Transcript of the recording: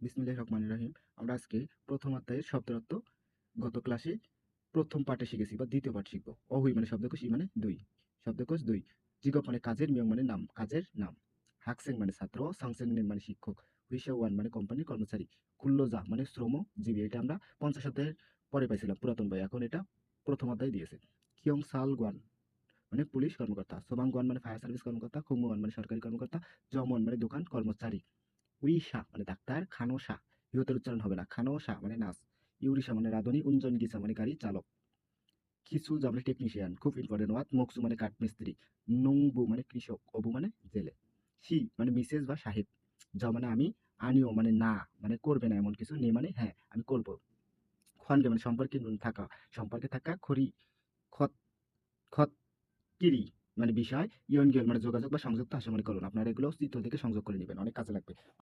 বিসমিল্লাহ রহমান রহিম। আমরা আজকে প্রথম অধ্যায়ের শব্দার্থ গত ক্লাসে প্রথম পাঠে শিখেছি বা দ্বিতীয় পাঠ শিখব। অহুই মানে শব্দকোষ, ই মানে দুই। শব্দকোষ দুই। জিগপ মানে কাজের, মিয়ং মানে নাম, কাজের নাম। হাকসেং মানে ছাত্র সাংসেং নেম মানে শিক্ষক। হুইসা ওয়ান মানে কোম্পানির কর্মচারী। কুল্লোজা মানে শ্রমজীবী এটা আমরা পঞ্চাশ অধ্যায়ের পরে পাইছিলাম, পুরাতন বই। এখন এটা প্রথম অধ্যায় দিয়েছে। কিয়ং সাল গোয়ান মানে পুলিশ কর্মকর্তা। সোবাং গোয়ান মানে ফায়ার সার্ভিস কর্মকর্তা খুঙ্গুয়ান মানে সরকারি কর্মকর্তা। জমন মানে দোকান কর্মচারী। উইশা মানে ডাক্তার খানোসা ইহতের উচ্চারণ হবে না খানোসা মানে নাচ ইউরিশা মানে রাঁধুনি, উঞ্জন গিসা মানে গাড়ি চালক। খিসুজা মানে টেকনিশিয়ান খুব ইম্পর্টেন্ট ওয়াত মকসু মানে কাঠমিস্ত্রি, নুংবু মানে কৃষক, অবু মানে জেলে। সি মানে মিসেস বা সাহেব, জ মানে আমি, আনিও মানে না মানে করবে না এমন কিছু, নে মানে হ্যাঁ আমি করব। খনগে মানে সম্পর্কে থাকা সম্পর্কে থাকা খড়ি, খত খত কিরি মানে বিষয় ইয়নগেল মানে যোগাযোগ বা সংযুক্ত আসা মানে করুন আপনারা এগুলো চিত্র থেকে সংযোগ করে নেবেন, অনেক কাজে লাগবে।